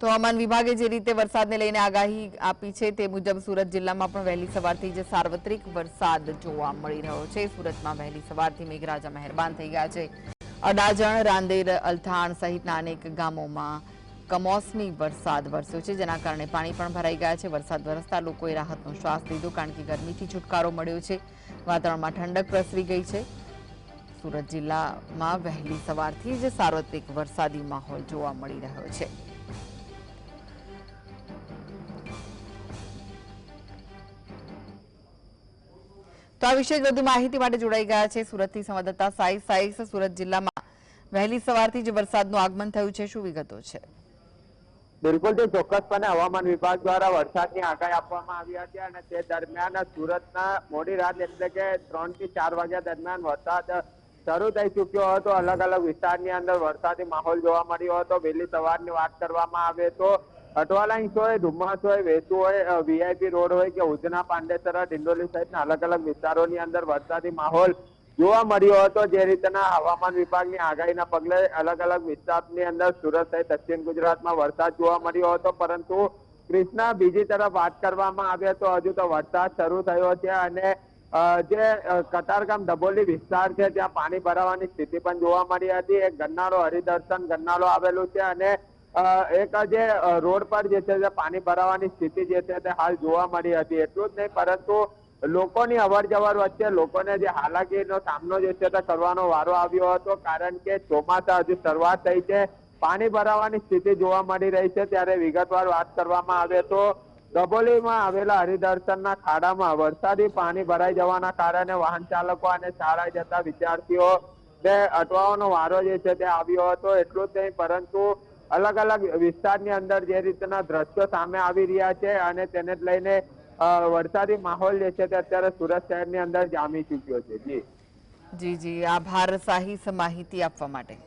તો હવામાન વિભાગે જે રીતે વરસાદને લઈને આગાહી આપી છે તે મુજબ સુરત જિલ્લામાં પણ વહેલી સવારથી જે સાર્વત્રિક વરસાદ જોવા મળી રહ્યો છે. સુરતમાં વહેલી સવારથી મેઘરાજા મહેરબાન થઈ ગયા છે. અડાજણ, રાંદેર, અલથાણ સહિતના અનેક ગામોમાં કમોસમી વરસાદ વરસ્યો છે, જેના કારણે પાણી પણ ભરાઈ ગયા છે. વરસાદ વરસતા લોકોએ રાહતનો શ્વાસ લીધો કારણ કે ગરમીથી છુટકારો મળ્યો છે. વાતાવરણમાં ઠંડક પ્રસરી ગઈ છે. સુરત જિલ્લામાં વહેલી સવારથી જ સાર્વત્રિક વરસાદી માહોલ જોવા મળી રહ્યો છે. તો આ વિશે વધુ માહિતી માટે જોડાઈ ગયા છે સુરતથી સંવાદદાતા સાઈ સાઈસ સુરત જિલ્લામાં. વહેલી સવારથી જ વરસાદનું આગમન થયું છે, શું વિગતો છે? બિલકુલ તે ચોક્કસપણે હવામાન વિભાગ દ્વારા વરસાદની આગાહી આપવામાં આવી હતી અને તે દરમિયાન સુરતના મોડી રાત એટલે કે ત્રણથી ચાર વાગ્યા દરમિયાન વરસાદ શરૂ થઈ ચુક્યો હતો. અલગ અલગ વિસ્તારની અંદર વરસાદી માહોલ જોવા મળ્યો હતો. વહેલી સવારની વાત કરવામાં આવે તો અટવાલાઇન્સ હોય ડુમ્મસ હોય વેસુ હોય વીઆઈપી રોડ હોય કે ઉધના, પાંડેસરા, ડિંડોલી સહિતના અલગ અલગ વિસ્તારોની અંદર વરસાદી માહોલ જોવા મળ્યો હતો. જે રીતના હવામાન વિભાગની આગાહીના પગલે અલગ અલગ વિસ્તારની અંદર સુરત સહિત દક્ષિણ ગુજરાતમાં વરસાદ જોવા મળ્યો હતો. પરંતુ કૃષ્ણા, બીજી તરફ વાત કરવામાં આવે તો હજુ તો વરસાદ શરૂ થયો છે અને જે કતારગામ ડબોલી વિસ્તાર છે, ત્યાં પાણી ભરાવાની સ્થિતિ પણ જોવા મળી હતી. એક ગન્નાળો હરિદર્શન ગન્નાળો આવેલું છે અને એક જે રોડ પર જે છે તે પાણી ભરાવાની સ્થિતિ જે છે તે હાલ જોવા મળી હતી. એટલું જ નહીં, પરંતુ લોકોની અવર જવર વચ્ચે લોકોને જે હાલાકીનો સામનો જે છે તે કરવાનો વારો આવ્યો હતો, કારણ કે ચોમાસા હજુ શરૂઆત થઈ છે. પાણી ભરાવાની સ્થિતિ જોવા મળી રહી છે. ત્યારે વિગતવાર વાત કરવામાં આવે તો ડબોલીમાં આવેલા હરિદર્શનના ખાડામાં વરસાદી પાણી ભરાઈ જવાના કારણે વાહન ચાલકો અને શાળાએ જતા વિદ્યાર્થીઓ ને અટવાનો વારો જે છે તે આવ્યો હતો. એટલું જ નહીં, પરંતુ અલગ અલગ વિસ્તારની અંદર જે રીતના દ્રશ્યો સામે આવી રહ્યા છે અને તેને લઈને વરસાદી માહોલ જે છે તે અત્યારે સુરત શહેરની અંદર જામી ચૂક્યો છે. જી. જી જી. આભાર સાહિસ માહિતી આપવા માટે.